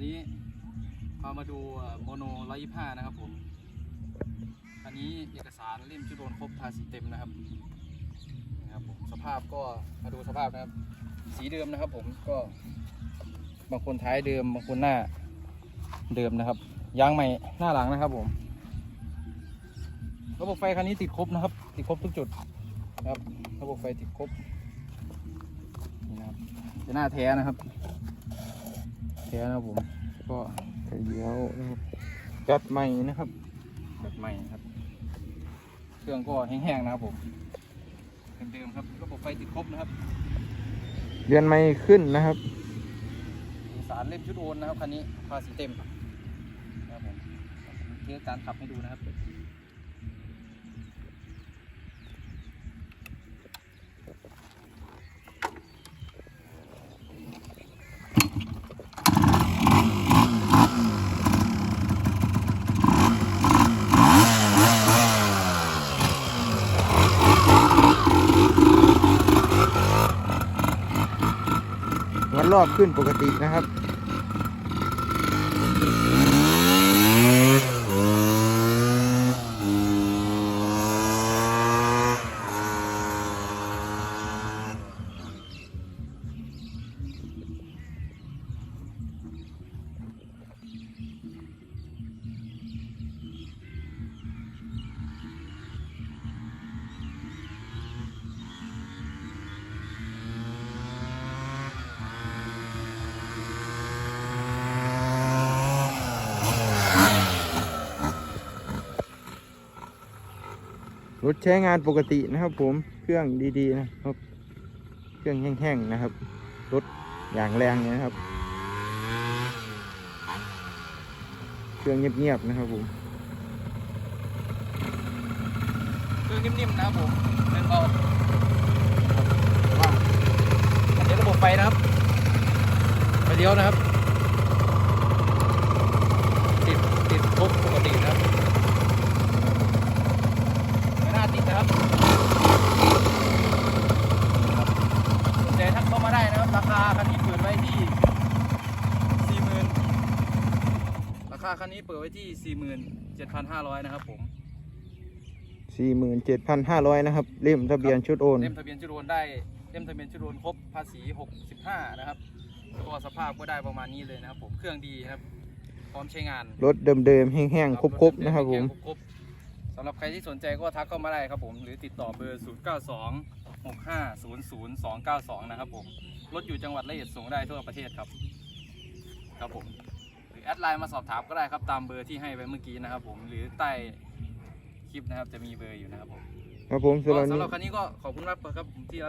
วันนี้พามาดูโมโนร้อยยี่ห้านะครับผม อันนี้เอกสารเล่มชุดโอนครบภาษีเต็มนะครับนะครับผมสภาพก็มาดูสภาพนะครับ สีเดิมนะครับผมก็บางคนท้ายเดิมบางคนหน้าเดิมนะครับยางใหม่หน้าหลังนะครับผมระบบไฟคันนี้ติดครบนะครับ ติดครบทุกจุดนะครับระบบไฟติดครบนี่นะครับจะหน้าแท้นะครับ แท้นะครับผม ก็ไฟเลี้ยวนะครับจัดใหม่นะครับแบบใหม่นะครับ เครื่องก็แห้งๆนะครับผมเดิมๆครับระบบไฟติดครบนะครับเดือนใหม่ขึ้นนะครับเอกสารเล่มชุดโอนนะครับคันนี้ภาษีเต็มนะครับผมเทสการขับให้ดูนะครับันรอบขึ้นปกตินะครับ ถใช้งานปกตินะครับ ผมเครื่องดีๆนะครับ เครื่องแห้งๆนะครับ รถอย่างแรงเนี่ยนะครับ เครื่องเงียบๆนะครับผมเครื่องนิ่มๆนะครับผมเดินเบาว่าอันนี้ระบบไฟนะครับไฟเลี้ยวนะครับ ติดติดครบปกตินะครับไม่น่าติดนะครับครับสนใจทักเข้ามาได้นะครับ ราคาคันนี้เปิดไว้ที่สี่หมื่นราคาคันนี้เปิดไว้ที่สี่หมื่นเจ็ดพันห้าร้อยนะครับผม 47,500 นะครับ เล่มทะเบียนชุดโอน เล่มทะเบียนชุดโอนได้ เล่มทะเบียนชุดโอนครบภาษี 65 นะครับ ตัวสภาพก็ได้ประมาณนี้เลยนะครับผม เครื่องดีครับ พร้อมใช้งาน รถเดิมๆ แห้งๆ ครบๆ นะครับผมครบๆสำหรับใครที่สนใจก็ทักเข้ามาได้ครับผม หรือติดต่อเบอร์ 092 6500 292 นะครับผม รถอยู่จังหวัดละเอียดส่งได้ทั่วประเทศครับ ครับผมห รือแอดไลน์มาสอบถามก็ได้ครับตามเบอร์ที่ให้ไปเมื่อกี้นะครับ ผมหรือใต้คลิปนะครับจะมีเบอร์อยู่นะครับผมครับผมสำหรับก็นี้สำหรับคันนี้ก็ขอบคุณมากครับที่รับ